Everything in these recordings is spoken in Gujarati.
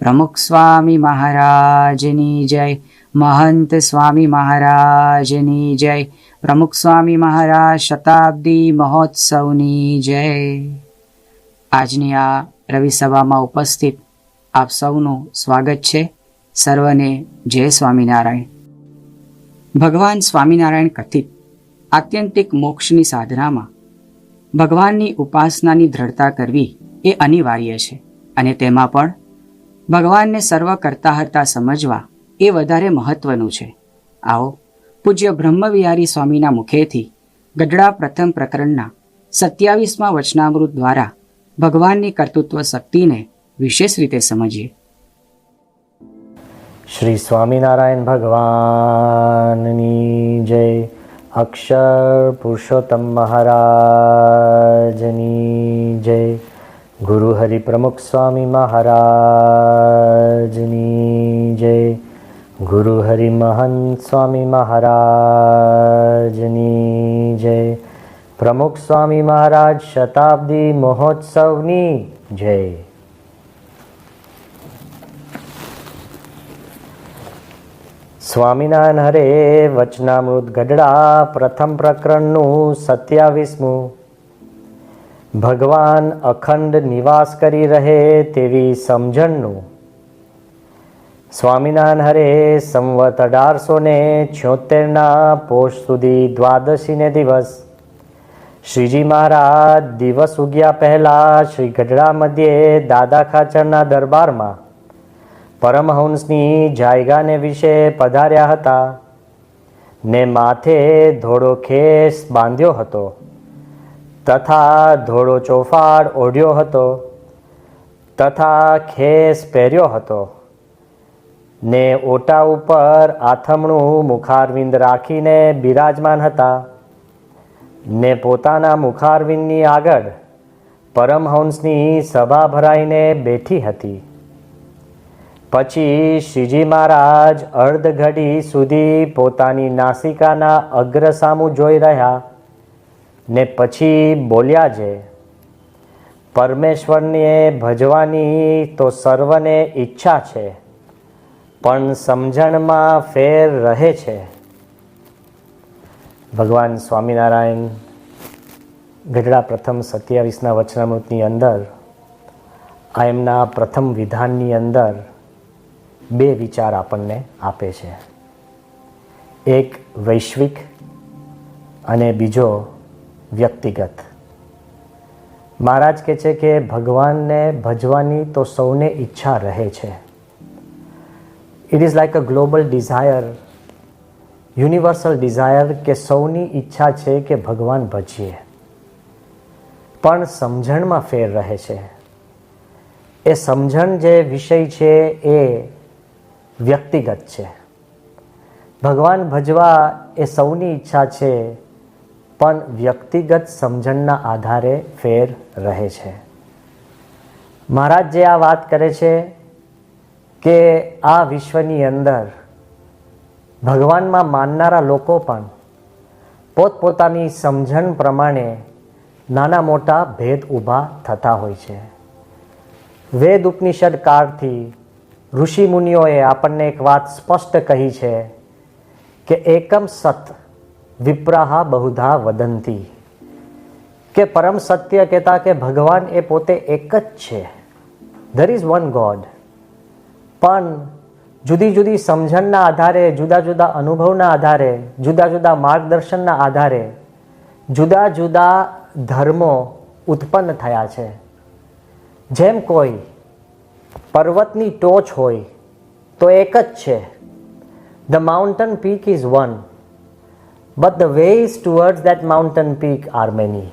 પ્રમુખ સ્વામી મહારાજની જય. મહંત સ્વામી મહારાજની જય. પ્રમુખ સ્વામી મહારાજ શતાબ્દી મહોત્સવની જય. આજની આ રવિ સભામાં ઉપસ્થિત આપ સૌનું સ્વાગત છે. સર્વને જય સ્વામિનારાયણ. ભગવાન સ્વામિનારાયણ કથિત આત્યંતિક મોક્ષની સાધનામાં ભગવાનની ઉપાસનાની દ્રઢતા કરવી એ અનિવાર્ય છે અને તેમાં પણ ભગવાનને સર્વ કરતા હતા સમજવા એ વધારે મહત્વનું છે. આવો, પૂજ્ય બ્રહ્મવિહારી સ્વામીના મુખેથી ગઢડા પ્રથમ પ્રકરણના સત્યાવીસમાં વચનામૃત દ્વારા ભગવાનની કર્તૃત્વ શક્તિને વિશેષ રીતે સમજીએ. શ્રી સ્વામિનારાયણ ભગવાનની જય. અક્ષર પુરુષોત્તમ મહારાજની જય. ગુરુ હરિ પ્રમુખ સ્વામી મહારાજની જય ગુરુ હરિ મહંત સ્વામી મહારાજની જય પ્રમુખ સ્વામી મહારાજ શતાબ્દી મહોત્સવની જય સ્વામિનારાયણ હરે વચનામૃત ગઢડા પ્રથમ પ્રકરણનું સત્યાવીસમું ભગવાન અખંડ નિવાસ કરી રહે તેવી સમજણનું. સ્વામિનારાયણ હરે સંવત અઢારસો ને છોતેરના પોષ સુધી દ્વાદશીને દિવસ. શ્રીજી મહારાજ દિવસ ઉગ્યા પહેલાં શ્રી ગઢડા મધ્યે દાદા ખાચરના દરબારમાં પરમહંસની જાયગાને વિશે પધાર્યા હતા ને માથે ધોળો ખેસ બાંધ્યો હતો. તથા ધોળો ચોફાડ ઓઢ્યો હતો, તથા ખેસ પહેર્યો હતો, ને ઓટા ઉપર આથમણું મુખારવિંદ રાખીને બિરાજમાન હતા, ને પોતાના મુખારવિંદની આગળ પરમહંસની સભા ભરાઈને બેઠી હતી. પછી શ્રીજી મહારાજ અર્ધ ઘડી સુધી પોતાની નાસિકાના અગ્ર સામું જોઈ રહ્યા. ને પછી બોલ્યા છે, પરમેશ્વરને ભજવાની તો સર્વને ઈચ્છા છે, પણ સમજણમાં ફેર રહે છે. ભગવાન સ્વામિનારાયણ ગઢડા પ્રથમ સત્યાવીસના વચનામૃતની અંદર, આ એમના પ્રથમ વિધાનની અંદર બે વિચાર આપણને આપે છે. એક વૈશ્વિક અને બીજો વ્યક્તિગત. મહારાજ કહે છે કે ભગવાનને ભજવાની તો સૌને ઈચ્છા રહે છે. It is like a global desire universal desire કે સૌની ઈચ્છા છે કે ભગવાન ભજીએ. પણ સમજણમાં ફેર રહે છે. એ સમજણ જે વિષય છે એ વ્યક્તિગત છે. ભગવાન ભજવા એ સૌની ઈચ્છા છે પણ વ્યક્તિગત સમજણના આધારે ફેર રહે છે. મહારાજ જે આ વાત કરે છે કે આ વિશ્વની અંદર ભગવાનમાં માનનારા લોકો પણ પોતપોતાની સમજણ પ્રમાણે નાના મોટા ભેદ ઊભા થતા હોય છે. વેદ ઉપનિષદ કાળથી ઋષિ મુનિઓએ આપણને એક વાત સ્પષ્ટ કહી છે કે એકમ સત વિપ્રાહા બહુધા વદંતી. કે પરમ સત્ય કહેતા કે ભગવાન એ પોતે એક જ છે. ધર ઇઝ વન ગોડ પણ જુદી જુદી સમજણના આધારે, જુદા જુદા અનુભવના આધારે, જુદા જુદા માર્ગદર્શનના આધારે, જુદા જુદા ધર્મો ઉત્પન્ન થયા છે. જેમ કોઈ પર્વતની ટોચ હોય, તો એક જ છે. The mountain peak is one but the ways towards that mountain peak are many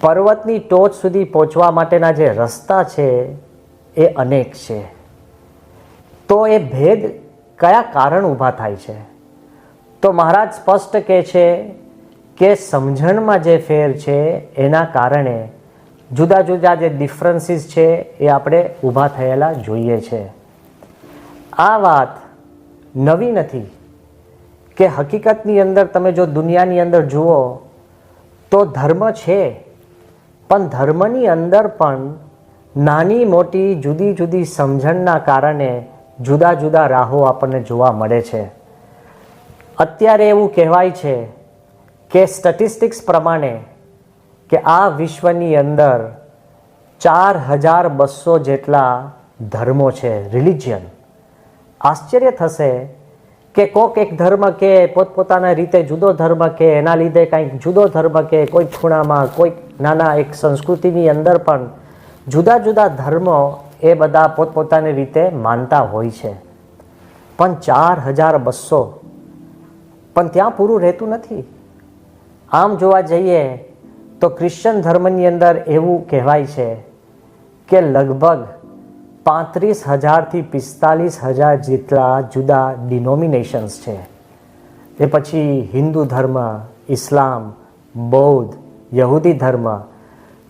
પર્વતની ટોચ સુધી પહોંચવા માટેના જે રસ્તા છે, એ અનેક છે. તો એ ભેદ કયા કારણ ઊભા થાય છે? તો મહારાજ સ્પષ્ટ કહે છે કે સમજણમાં જે ફેર છે, એના કારણે જુદા જુદા જે ડિફરન્સીસ છે, એ આપણે ઊભા થયેલા જોઈએ છે. આ વાત નવી નથી. કે હકીકતની અંદર તમે જો દુનિયાની અંદર જુઓ, તો ધર્મ છે. પણ ધર્મની અંદર પણ નાની મોટી જુદી જુદી સમજણના કારણે જુદા જુદા રાહો આપણને જોવા મળે છે. અત્યારે એવું કહેવાય છે કે સ્ટેટિસ્ટિક્સ પ્રમાણે કે આ વિશ્વની અંદર ચાર હજાર બસો જેટલા ધર્મો છે. રિલિજિયન આશ્ચર્ય થશે કે કોક એક ધર્મ કે પોતપોતાના રીતે જુદો ધર્મ કે એના લીધે કંઈક જુદો ધર્મ કે કોઈ ખૂણામાં કોઈ નાના એક સંસ્કૃતિની અંદર પણ જુદા જુદા ધર્મો એ બધા પોતપોતાની રીતે માનતા હોય છે. પણ ચાર હજાર બસો પણ ત્યાં પૂરું રહેતું નથી. આમ જોવા જઈએ તો ક્રિશ્ચન ધર્મની અંદર એવું કહેવાય છે કે લગભગ પાંત્રીસ હજારથી પિસ્તાલીસ હજાર જેટલા જુદા ડિનોમિનેશન્સ છે. તે પછી હિન્દુ ધર્મ, ઇસ્લામ, બૌદ્ધ, યહૂદી ધર્મ,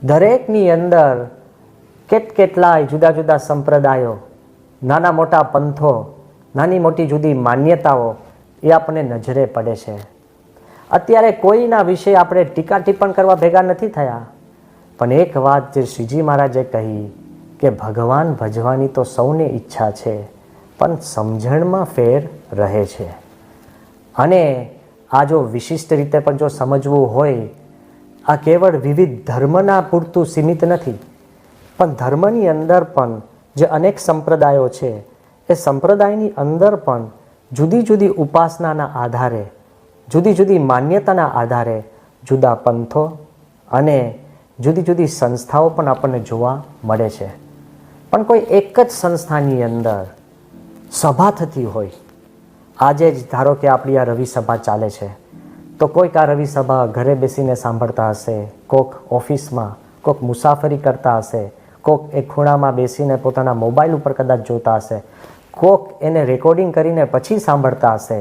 દરેકની અંદર કેટ કેટલાય જુદા જુદા સંપ્રદાયો, નાના મોટા પંથો, નાની મોટી જુદી માન્યતાઓ એ આપણને નજરે પડે છે. અત્યારે કોઈના વિશે આપણે ટીકા ટિપ્પણ કરવા ભેગા નથી થયા. પણ એક વાત જે શ્રીજી મહારાજે કહી કે ભગવાન ભજવાની તો સૌને ઈચ્છા છે, પણ સમજણમાં ફેર રહે છે. અને આ જો વિશિષ્ટ રીતે પણ જો સમજવું હોય, આ કેવળ વિવિધ ધર્મના પૂરતું સીમિત નથી, પણ ધર્મની અંદર પણ જે અનેક સંપ્રદાયો છે, એ સંપ્રદાયની અંદર પણ જુદી જુદી ઉપાસનાના આધારે, જુદી જુદી માન્યતાના આધારે જુદા પંથો અને જુદી જુદી સંસ્થાઓ પણ આપણને જોવા મળે છે. પણ કોઈ એક જ સંસ્થાની અંદર સભા થતી હોય, આજે જ ધારો કે આપણી આ રવિ સભા ચાલે છે, તો કોઈક આ રવિ સભા ઘરે બેસીને સાંભળતા હશે, કોક ઓફિસમાં, કોક મુસાફરી કરતા હશે, કોક એક ખૂણામાં બેસીને પોતાના મોબાઈલ ઉપર કદાચ જોતા હશે, કોક એને રેકોર્ડિંગ કરીને પછી સાંભળતા હશે,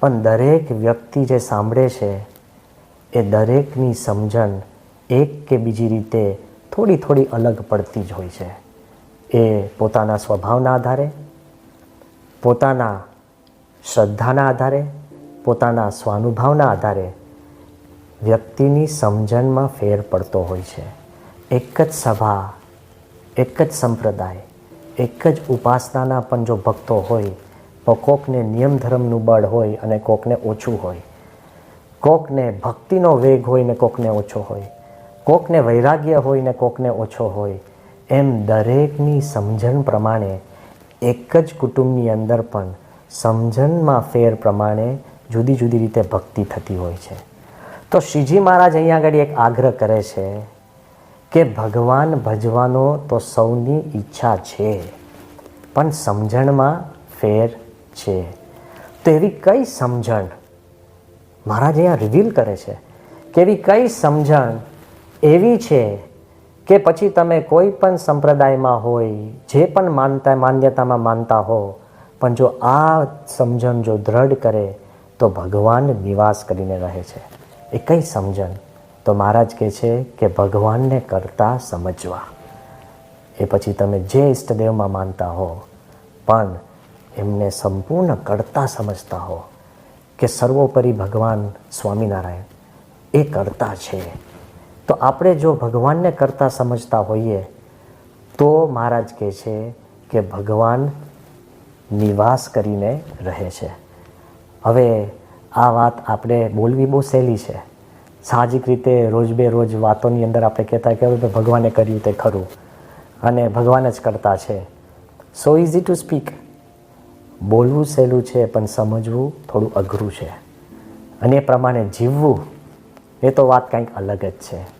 પણ દરેક વ્યક્તિ જે સાંભળે છે, એ દરેકની સમજણ એક કે બીજી રીતે થોડી થોડી અલગ પડતી જ હોય છે. એ પોતાના સ્વભાવના આધારે, પોતાના શ્રદ્ધાના આધારે, પોતાના સ્વાનુભાવના આધારે વ્યક્તિની સમજણમાં ફેર પડતો હોય છે. એક જ સભા, એક જ સંપ્રદાય, એક જ ઉપાસનાના પણ જો ભક્તો હોય, તો કોકને નિયમ ધર્મનું બળ હોય અને કોકને ઓછું હોય. કોકને ભક્તિનો વેગ હોય ને કોકને ઓછો હોય. કોકને વૈરાગ્ય હોય ને કોકને ઓછો હોય. એમ દરેકની સમજણ પ્રમાણે એક જ કુટુંબની અંદર પણ સમજણમાં ફેર પ્રમાણે જુદી જુદી રીતે ભક્તિ થતી હોય છે. તો શ્રીજી મહારાજ અહીંયા આગળ એક આગ્રહ કરે છે કે ભગવાન ભજવાનો તો સૌની ઈચ્છા છે, પણ સમજણમાં ફેર છે. તો એવી કઈ સમજણ? મહારાજ અહીંયા રિવીલ કરે છે કે એવી કઈ સમજણ એવી છે કે પછી તમે કોઈ પણ સંપ્રદાયમાં હોય, જે પણ માનતા, માન્યતામાં માનતા હો, પણ જો આ સમજણ જો દ્રઢ કરે, તો ભગવાન નિવાસ કરીને રહે છે. એ કઈ સમજણ. તો મહારાજ કહે છે કે ભગવાનને કરતા સમજવા. એ પછી તમે જે ઈષ્ટદેવમાં માનતા હો, પણ એમને સંપૂર્ણ કરતા સમજતા હો, કે સર્વોપરી ભગવાન સ્વામિનારાયણ એ કરતા છે. તો આપણે જો ભગવાનને કરતાં સમજતા હોઈએ, તો મહારાજ કહે છે કે ભગવાન નિવાસ કરીને રહે છે. હવે આ વાત આપણે બોલવી બહુ સહેલી છે. સાહજિક રીતે રોજ બે રોજ વાતોની અંદર આપણે કહેતા કે હવે ભગવાને કર્યું તે ખરું અને ભગવાન જ કરતા છે. સો ઇઝી ટુ સ્પીક બોલવું સહેલું છે, પણ સમજવું થોડું અઘરું છે. અને એ પ્રમાણે જીવવું એ તો વાત કંઈક અલગ જ છે.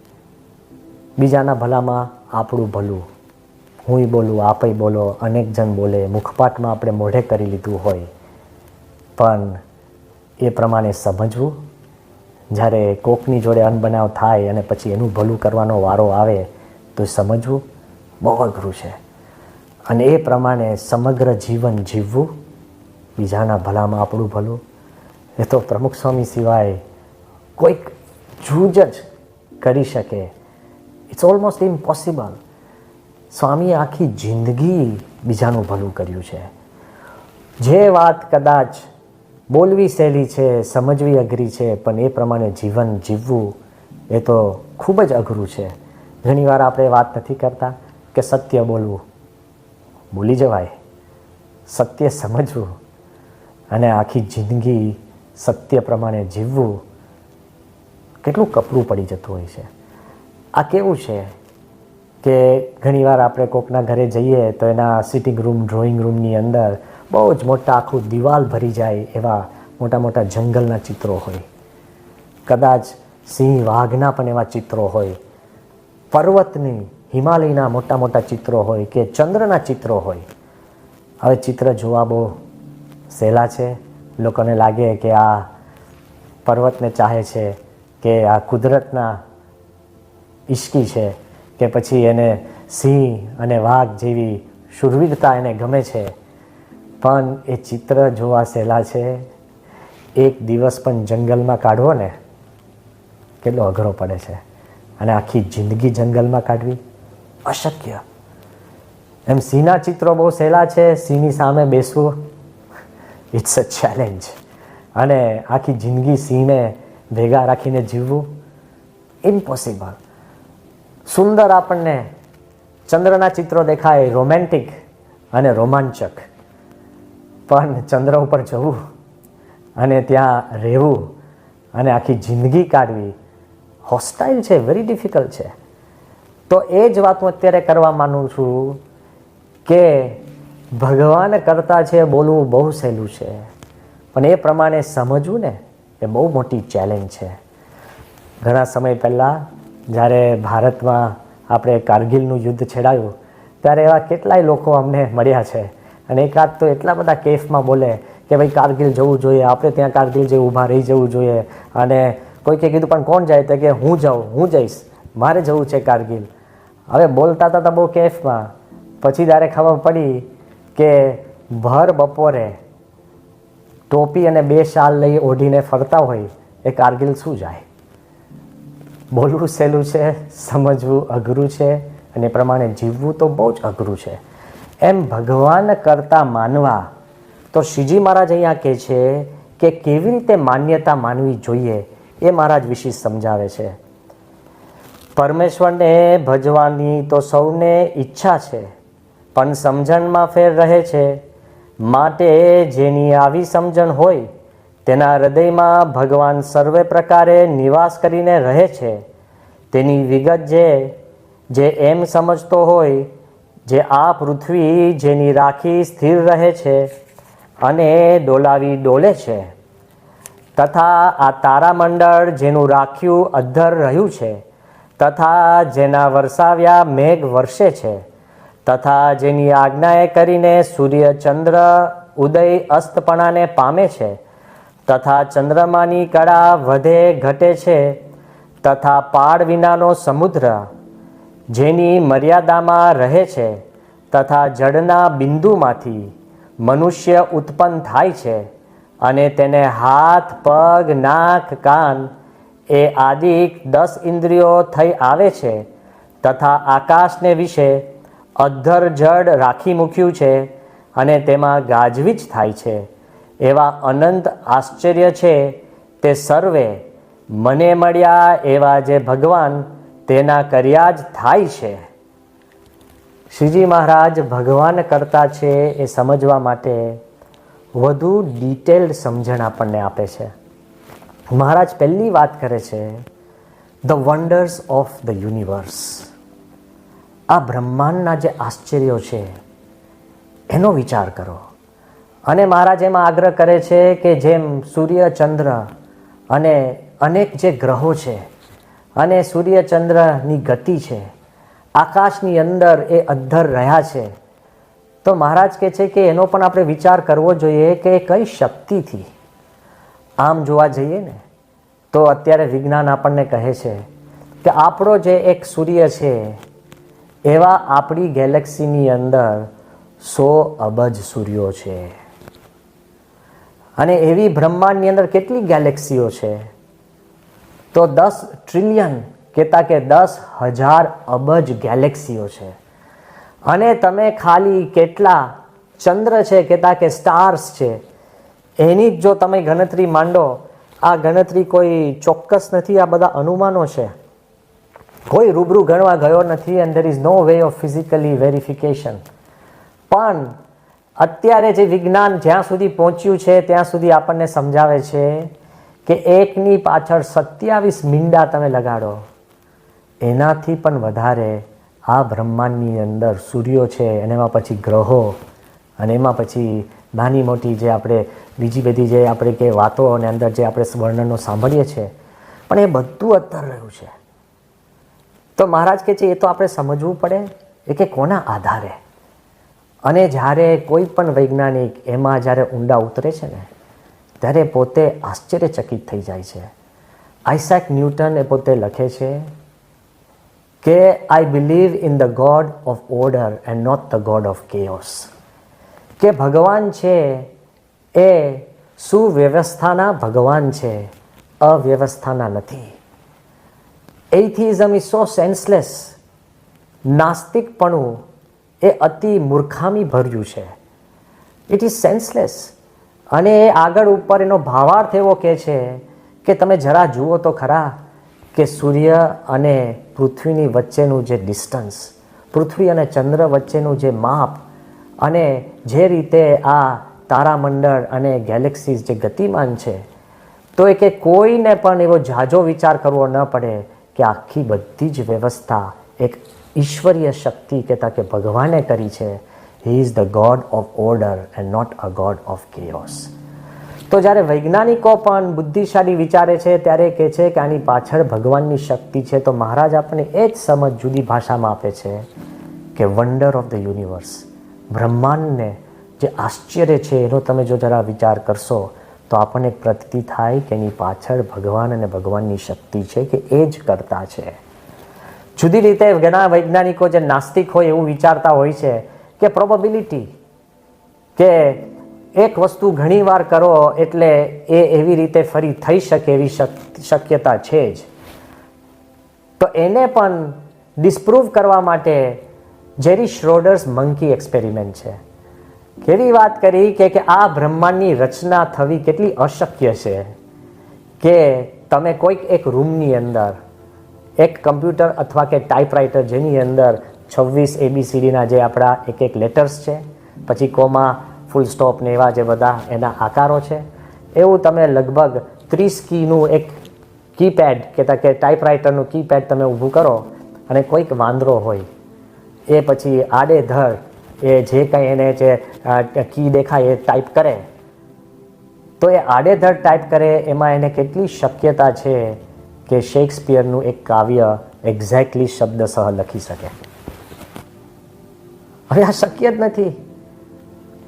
બીજાના ભલામાં આપણું ભલું. હુંય બોલું આપે બોલો, અનેક જણ બોલે, મુખપાટમાં આપણે મોઢે કરી લીધું હોય. પણ એ પ્રમાણે સમજવું. જ્યારે કોકની જોડે અનબનાવ થાય અને પછી એનું ભલું કરવાનો વારો આવે, તો સમજવું. બહુ અઘરું છે. અને એ પ્રમાણે સમગ્ર જીવન જીવવું. બીજાના ભલામાં આપણું ભલું. એ તો પ્રમુખ સ્વામી સિવાય કોઈક જૂજ જ કરી શકે. ઇટ્સ ઓલમોસ્ટ ઇમ્પોસિબલ સ્વામીએ આખી જિંદગી બીજાનું ભલું કર્યું છે. જે વાત કદાચ બોલવી સહેલી છે, સમજવી અઘરી છે, પણ એ પ્રમાણે જીવન જીવવું એ તો ખૂબ જ અઘરું છે. ઘણીવાર આપણે વાત નથી કરતા કે સત્ય બોલવું. બોલી જવાય. સત્ય સમજવું. અને આખી જિંદગી સત્ય પ્રમાણે જીવવું કેટલું કપરું પડી જતું હોય છે. આ કેવું છે કે ઘણીવાર આપણે કોકના ઘરે જઈએ તો એના સિટિંગ રૂમ ડ્રોઈંગ રૂમની અંદર બહુ જ મોટા આખું દિવાલ ભરી જાય એવા મોટા મોટા જંગલના ચિત્રો હોય. કદાચ સિંહ વાઘના પણ એવા ચિત્રો હોય. પર્વતની હિમાલયના મોટા મોટા ચિત્રો હોય કે ચંદ્રના ચિત્રો હોય. હવે ચિત્ર જોવા બહુ સહેલા છે. લોકોને લાગે કે આ પર્વતને ચાહે છે કે આ કુદરતના ઈશ્કી છે કે પછી એને સિંહ અને વાઘ જેવી શુરવીરતા એને ગમે છે. પણ એ ચિત્ર જોવા સહેલા છે. એક દિવસ પણ જંગલમાં કાઢવો ને, કેટલો અઘરો પડે છે. અને આખી જિંદગી જંગલમાં કાઢવી અશક્ય. એમ સિંહના ચિત્રો બહુ સહેલા છે, સિંહની સામે બેસવું ઇટ્સ અ ચેલેન્જ અને આખી જિંદગી સિંહને ભેગા રાખીને જીવવું ઇમ્પોસિબલ સુંદર આપણને ચંદ્રના ચિત્રો દેખાય, રોમેન્ટિક અને રોમાંચક. પણ ચંદ્ર ઉપર જવું અને ત્યાં રહેવું અને આખી જિંદગી કાઢવી હોસ્ટાઇલ છે વેરી ડિફિકલ્ટ છે. તો એ જ વાત હું અત્યારે કરવા માનું છું કે ભગવાન કરતા છે બોલવું બહુ સહેલું છે. પણ એ પ્રમાણે સમજવું ને એ બહુ મોટી ચેલેન્જ છે. ઘણા સમય પહેલાં જ્યારે ભારતમાં આપણે કારગિલનું યુદ્ધ છેડાયું, ત્યારે એવા કેટલાય લોકો અમને મળ્યા છે. અને એકાદ તો એટલા બધા કેફમાં બોલે કે ભાઈ કારગિલ જવું જોઈએ, આપણે ત્યાં કારગિલ જે ઊભા રહી જવું જોઈએ. અને કોઈકે કીધું, પણ કોણ જાય? તો કે, હું જાઉં, હું જઈશ. મારે જવું છે કારગિલ. હવે બોલતા હતા બહુ કેફમાં પછી ત્યારે ખબર પડી કે ભર બપોરે ટોપી અને બે શાલ લઈ ઓઢીને ફરતા હોય, એ કારગિલ શું જાય? બોલવું સહેલું છે, સમજવું અઘરું છે અને પ્રમાણે જીવવું તો બહુ જ અઘરું છે. એમ ભગવાન કરતાં માનવા તો શ્રીજી મહારાજ અહીંયા કહે છે કે કેવી રીતે માન્યતા માનવી જોઈએ એ મહારાજ વિશે સમજાવે છે. પરમેશ્વરને ભજવાની તો સૌને ઈચ્છા છે, પણ સમજણમાં ફેર રહે છે. માટે જેની આવી સમજણ હોય તેના હૃદયમાં ભગવાન સર્વે પ્રકારે નિવાસ કરીને રહે છે. તેની વિગત જે જે એમ સમજતો હોય, જે આ પૃથ્વી જેની રાખી સ્થિર રહે છે અને ડોલાવી ડોલે છે. તથા આ તારામંડળ જેનું રાખ્યું અધ્ધર રહ્યું છે, તથા જેના વરસાવ્યા મેઘ વર્ષે છે, તથા જેની આજ્ઞાએ કરીને સૂર્ય ચંદ્ર ઉદય અસ્તપણાને પામે છે તથા ચંદ્રમાની કળા વધે ઘટે છે, તથા પાડ વિનાનો સમુદ્ર, જેની મર્યાદામાં રહે છે, તથા જળના બિંદુમાંથી મનુષ્ય ઉત્પન્ન થાય છે, અને તેને હાથ, પગ, નાક, કાન એ આદિ દસ ઇન્દ્રિયો થઈ આવે છે, તથા આકાશને વિશે અધ્ધર જડ રાખી મૂક્યું છે, અને તેમાં ગાજવીજ થાય છે. એવા અનંત આશ્ચર્ય છે, તે સર્વે મને મળ્યા એવા જે ભગવાન તેના કર્યા જ થાય છે. શ્રીજી મહારાજ ભગવાન કરતા છે એ સમજવા માટે વધુ ડિટેલ્ડ સમજણ આપણને આપે છે. મહારાજ પહેલી વાત કરે છે the wonders of the universe આ બ્રહ્માંડના જે આશ્ચર્યો છે, એનો વિચાર કરો. અને મહારાજ એમાં આગ્રહ કરે છે કે જેમ સૂર્ય ચંદ્ર અને અનેક જે ગ્રહો છે અને સૂર્ય ચંદ્રની ગતિ છે, આકાશની અંદર એ અદ્ધર રહ્યા છે, તો મહારાજ કહે છે કે એનો પણ આપણે વિચાર કરવો જોઈએ કે કઈ શક્તિથી? આમ જોવા જઈએ ને, તો અત્યારે વિજ્ઞાન આપણને કહે છે કે આપણો જે એક સૂર્ય છે, એવા આપણી ગેલેક્સીની અંદર સો અબજ સૂર્યો છે. અને એવી બ્રહ્માંડની અંદર કેટલી ગેલેક્સીઓ છે? તો દસ ટ્રિલિયન કહેતા કે દસ હજાર અબજ ગેલેક્સીઓ છે. અને તમે ખાલી કેટલા ચંદ્ર છે કહેતા કે સ્ટાર્સ છે, એની જ જો તમે ગણતરી માંડો, આ ગણતરી કોઈ ચોક્કસ નથી, આ બધા અનુમાનો છે? કોઈ રૂબરૂ ગણવા ગયો નથી and there is no way of physically verification પણ અત્યારે જે વિજ્ઞાન જ્યાં સુધી પહોંચ્યું છે, ત્યાં સુધી આપણને સમજાવે છે કે એકની પાછળ સત્યાવીસ મીંડા તમે લગાડો, એનાથી પણ વધારે આ બ્રહ્માંડની અંદર સૂર્યો છે, અને એમાં પછી ગ્રહો, અને એમાં પછી નાની મોટી જે આપણે બીજી બધી જે આપણે કે વાતો અને અંદર જે આપણે વર્ણનો સાંભળીએ છીએ પણ એ બધું અત્તર રહ્યું છે. તો મહારાજ કે છે, એ તો આપણે સમજવું પડે, એ કે કોના આધારે? અને જ્યારે કોઈ પણ વૈજ્ઞાનિક એમાં જ્યારે ઊંડા ઉતરે છે ને, ત્યારે પોતે આશ્ચર્યચકિત થઈ જાય છે. આઇસેક ન્યૂટન એ પોતે લખે છે કે I believe in the god of order and not the god of chaos કે ભગવાન છે એ સુવ્યવસ્થાના ભગવાન છે, અવ્યવસ્થાના નથી. એથિઝમ ઇઝ સો સેન્સલેસ નાસ્તિકપણું એ અતિ મૂર્ખામી ભર્યું છે. ઇટ ઇઝ સેન્સલેસ અને એ આગળ ઉપર એનો ભાવાર્થ એવો કહે છે કે તમે જરા જુઓ તો ખરા કે સૂર્ય અને પૃથ્વીની વચ્ચેનું જે ડિસ્ટન્સ પૃથ્વી અને ચંદ્ર વચ્ચેનું જે માપ અને જે રીતે આ તારામંડળ અને ગેલેક્સીઝ જે ગતિમાન છે, તો એ કે કોઈને પણ એવો ઝાઝો વિચાર કરવો ન પડે કે આખી બધી જ વ્યવસ્થા એક ઈશ્વરીય શક્તિ કહેતા કે ભગવાને કરી છે he is the god of order and not a god of chaos તો જ્યારે વૈજ્ઞાનિકો પણ બુદ્ધિશાળી વિચારે છે, ત્યારે કહે છે કે આની પાછળ ભગવાનની શક્તિ છે, તો મહારાજ આપણને એ જ સમજ જુદી ભાષામાં આપે છે કે વન્ડર ઓફ ધ યુનિવર્સ બ્રહ્માંડને જે આશ્ચર્ય છે, એનો તમે જો જરા વિચાર કરશો, તો આપણને પ્રતીતિ થાય કે એની પાછળ ભગવાન અને ભગવાનની શક્તિ છે કે એ જ કરતા છે. જુદી રીતે ઘણા વૈજ્ઞાનિકો જે નાસ્તિક હોય એવું વિચારતા હોય છે કે પ્રોબેબિલિટી કે એક વસ્તુ ઘણીવાર કરો એટલે એ એવી રીતે ફરી થઈ શકે એવી શક- શક્યતા છે જ. તો એને પણ ડિસ્પ્રૂવ કરવા માટે જેરી શ્રોડર્સ મંકી એક્સપેરિમેન્ટ છે. કેવી વાત કરી કે કે આ બ્રહ્માંડની રચના થવી કેટલી અશક્ય છે કે તમે કોઈક એક રૂમની અંદર એક કમ્પ્યુટર અથવા કે ટાઈપરાઇટર જેની અંદર છવ્વીસ એબીસીડીના જે આપણા એક એક લેટર્સ છે, પછી કોમા ફૂલ સ્ટોપ ને એવા જે બધા એના આકારો છે. એવું તમે લગભગ ત્રીસ કીનું એક કીપેડ કહેતા કે ટાઈપરાઇટરનું કીપેડ તમે ઊભું કરો અને કોઈક વાંદરો હોય, એ પછી આડેધડ એ જે કંઈ એને જે કી દેખાય એ ટાઈપ કરે. તો એ આડેધડ ટાઈપ કરે, એમાં એને કેટલી શક્યતા છે? કે શેક્સપિયરનું એક કાવ્ય એક્ઝેક્ટલી શબ્દસહ લખી શકે. હવે આ શક્ય જ નથી.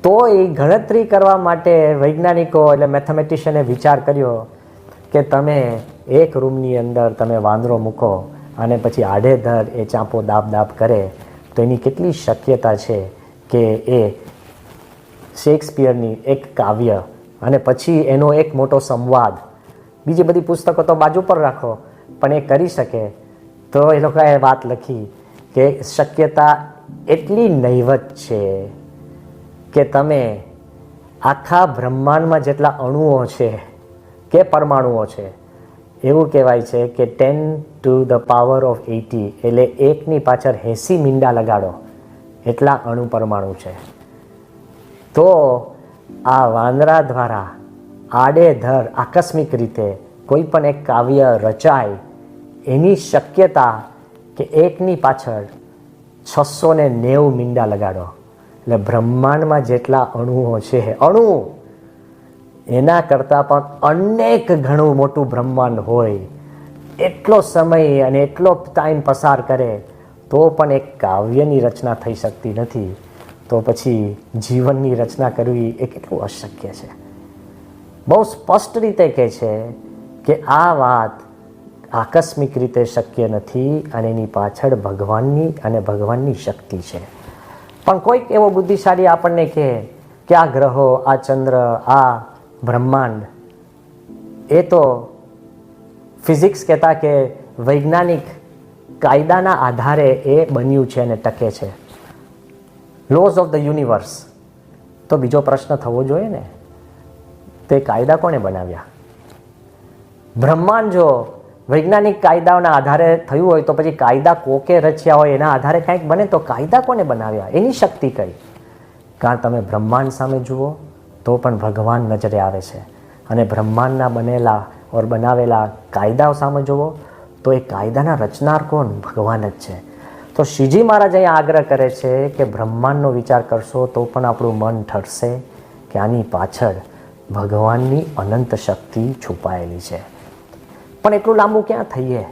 તો એ ગણતરી કરવા માટે વૈજ્ઞાનિકો એટલે મેથેમેટિશિયને વિચાર કર્યો કે તમે એક રૂમની અંદર તમે વાંદરો મૂકો અને પછી આડેધડ એ ચાંપો દાબ દાબ કરે, તો એની કેટલી શક્યતા છે કે એ શેક્સપિયરની એક કાવ્ય અને પછી એનો એક મોટો સંવાદ બીજી બધી પુસ્તકો તો બાજુ પર રાખો, પણ એ કરી શકે. તો એ લોકોએ વાત લખી કે શક્યતા એટલી નહીવત છે કે તમે આખા બ્રહ્માંડમાં જેટલા અણુઓ છે કે પરમાણુઓ છે, એવું કહેવાય છે કે ten to the power of eighty એટલે એકની પાછળ એંસી મીંડા લગાડો, એટલા અણુ પરમાણુ છે. તો આ વાંદરા દ્વારા આડેધડ, આકસ્મિક રીતે કોઈ પણ એક કાવ્ય રચાય, એની શક્યતા કે એકની પાછળ છસો ને નેવું મીંડા લગાડો. એટલે બ્રહ્માંડમાં જેટલા અણુઓ છે, અણુ, એના કરતાં પણ અનેક ઘણું મોટું બ્રહ્માંડ હોય, એટલો સમય અને એટલો ટાઈમ પસાર કરે, તો પણ એક કાવ્યની રચના થઈ શકતી નથી. તો પછી જીવનની રચના કરવી એ કેટલું અશક્ય છે. બહુ સ્પષ્ટ રીતે કહે છે કે આ વાત આકસ્મિક રીતે શક્ય નથી અને એની પાછળ ભગવાનની અને ભગવાનની શક્તિ છે. પણ કોઈક એવો બુદ્ધિશાળી આપણને કહે કે આ ગ્રહો, આ ચંદ્ર, આ બ્રહ્માંડ, એ તો ફિઝિક્સ કહેતા કે વૈજ્ઞાનિક કાયદાના આધારે એ બન્યું છે અને ટકે છે. લોઝ ઓફ ધ યુનિવર્સ તો બીજો પ્રશ્ન થવો જોઈએ ને? તે કાયદા કોણે બનાવ્યા? બ્રહ્માંડ જો વૈજ્ઞાનિક કાયદાઓના આધારે થયું હોય તો પછી કાયદા કોકે રચ્યા હોય એના આધારે કાંઈક બને તો કાયદા કોને બનાવ્યા? એની શક્તિ કઈ? કાં તમે બ્રહ્માંડ સામે જુઓ તો પણ ભગવાન નજરે આવે છે. અને બ્રહ્માંડના બનેલા ઓર બનાવેલા કાયદાઓ સામે જુઓ તો એ કાયદાના રચનાર કોણ? ભગવાન જ છે. તો શ્રીજી મહારાજ અહીંયા આગ્રહ કરે છે કે બ્રહ્માંડનો વિચાર કરશો તો પણ આપણું મન ઠરશે કે આની પાછળ ભગવાનની અનંત શક્તિ છુપાયેલી છે. પણ એટલું લાંબુ ક્યાં થઈએ?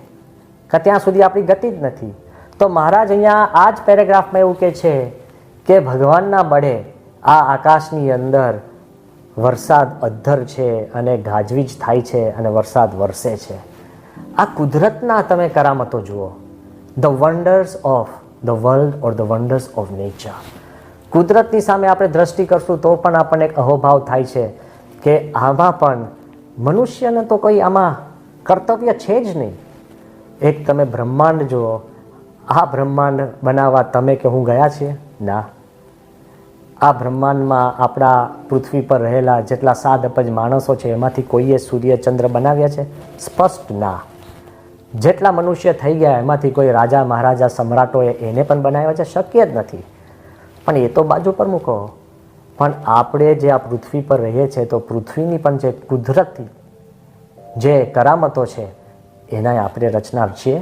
કે ત્યાં સુધી આપણી ગતિ જ નથી. તો મહારાજ અહીંયા આ જ પેરેગ્રાફમાં એવું કહે છે કે ભગવાનના બળે આ આકાશની અંદર વરસાદ અધ્ધર છે અને ગાજવીજ થાય છે અને વરસાદ વરસે છે. આ કુદરતના તમે કરામતો જુઓ. The wonders of the world or the wonders of nature કુદરતની સામે આપણે દ્રષ્ટિ કરશું તો પણ આપણને એક અહોભાવ થાય છે કે આમાં પણ મનુષ્યને તો કોઈ આમાં કર્તવ્ય છે જ નહીં. એક તમે બ્રહ્માંડ જુઓ, આ બ્રહ્માંડ બનાવવા તમે કે હું ગયા છીએ? ના. આ બ્રહ્માંડમાં આપણા પૃથ્વી પર રહેલા જેટલા સાત અપજ માણસો છે, એમાંથી કોઈએ સૂર્ય ચંદ્ર બનાવ્યા છે? સ્પષ્ટ ના. જેટલા મનુષ્ય થઈ ગયા, એમાંથી કોઈ રાજા, મહારાજા, સમ્રાટોએ એને પણ બનાવ્યા છે? શક્ય જ નથી. પણ એ તો બાજુ પર મૂકો. પણ આપણે જે આ પૃથ્વી પર રહીએ છીએ, તો પૃથ્વીની પણ જે કુદરતી જે કરામતો છે એના આપણે રચનાર છીએ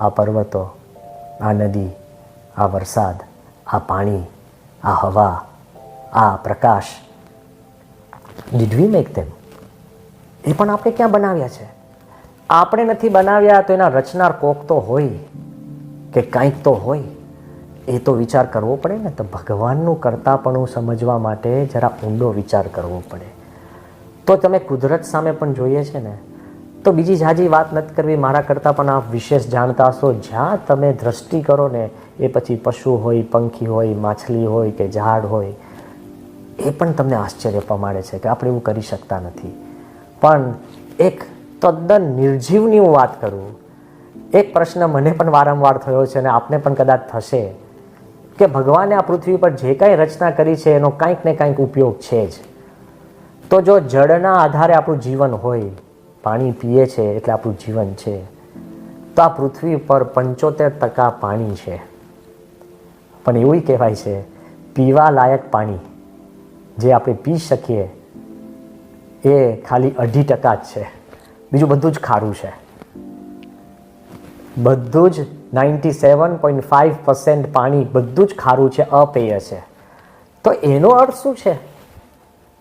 આ પર્વતો, આ નદી, આ વરસાદ, આ પાણી, આ હવા, આ પ્રકાશ. ડીડ મેક તેમ એ પણ આપણે ક્યાં બનાવ્યા છે? આપણે નથી બનાવ્યા તો એના રચનાર કોક તો હોય કે કંઈક તો હોય. એ તો વિચાર કરવો પડે ને, તો ભગવાનનું કરતાપણું સમજવા માટે જરા ઊંડો વિચાર કરવો પડે. તો તમે કુદરત સામે પણ જોઈએ છે ને, તો બીજી જાજી વાત નથી કરવી, મારા કરતાં પણ આપ વિશેષ જાણતા હશો. જ્યાં તમે દ્રષ્ટિ કરો ને, એ પછી પશુ હોય, પંખી હોય, માછલી હોય કે ઝાડ હોય, એ પણ તમને આશ્ચર્ય પમાડે છે કે આપણે એવું કરી શકતા નથી. પણ એક તદ્દન નિર્જીવની હું વાત કરું, એક પ્રશ્ન મને પણ વારંવાર થયો છે અને આપને પણ કદાચ થશે. કે ભગવાને આ પૃથ્વી પર જે કાંઈ રચના કરી છે, એનો કાંઈક ને કાંઈક ઉપયોગ છે જ. તો જો જળના આધારે આપણું જીવન હોય, પાણી પીએ છે એટલે આપણું જીવન છે, તો આ પૃથ્વી પર પંચોતેર ટકા પાણી છે. પણ એવું કહેવાય છે, પીવા લાયક પાણી જે આપણે પી શકીએ, એ ખાલી અઢી ટકા જ છે. બીજું બધું જ ખારું છે. બધું જ ninety seven point five percent પાણી બધું જ ખારું છે, અપેય છે. તો એનો અર્થ શું છે?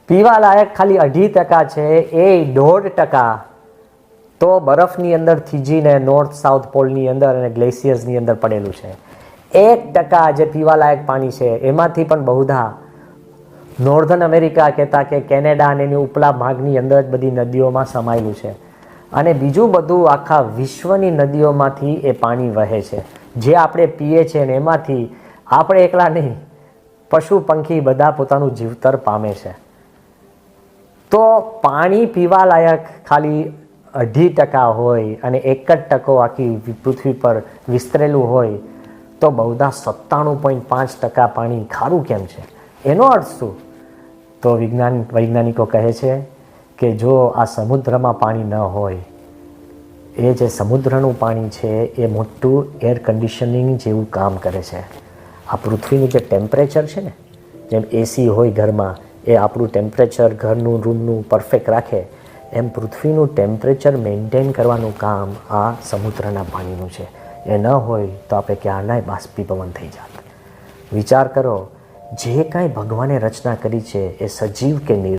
પીવા લાયક ખાલી અઢી ટકા છે, એ દોઢ ટકા. તો બરફની અંદર થીજીને નોર્થ સાઉથ પોલની અંદર અને ગ્લેશિયર્સની અંદર પડેલું છે. એક ટકા જે પીવા લાયક પાણી છે, એમાંથી પણ બહુધા નોર્ધન અમેરિકા કહેતા કે કેનેડા અને એની ઉપલા ભાગની અંદર જ બધી નદીઓમાં સમાયેલું છે. અને બીજું બધું આખા વિશ્વની નદીઓમાંથી એ પાણી વહે છે. જે આપણે પીએ છીએ ને એમાંથી આપણે એકલા નહીં, પશુ પંખી બધા પોતાનું જીવતર પામે છે. તો પાણી પીવા લાયક ખાલી અઢી ટકા હોય અને એક જ ટકો આખી પૃથ્વી પર વિસ્તરેલું હોય, તો બહુધા સત્તાણું પોઈન્ટ પાંચ ટકા પાણી ખારું કેમ છે? એનો અર્થ શું? તો વિજ્ઞાન વૈજ્ઞાનિકો કહે છે કે જો આ સમુદ્રમાં પાણી ન હોય, એ જે સમુદ્રનું પાણી છે, એ મોટું એર કન્ડિશનિંગ જેવું કામ કરે છે. આ પૃથ્વીનું જે ટેમ્પરેચર છે ને, જેમ એસી હોય ઘરમાં, એ આપણું ટેમ્પરેચર ઘરનું રૂમનું પરફેક્ટ રાખે, એમ પૃથ્વીનું ટેમ્પરેચર મેન્ટેન કરવાનું કામ આ સમુદ્રના પાણીનું છે. એ ન હોય તો આપણે ક્યારનાય બાષ્પીભવન થઈ જાત. વિચાર કરો, જે કાંઈ ભગવાને રચના કરી છે, એ સજીવ કે નિર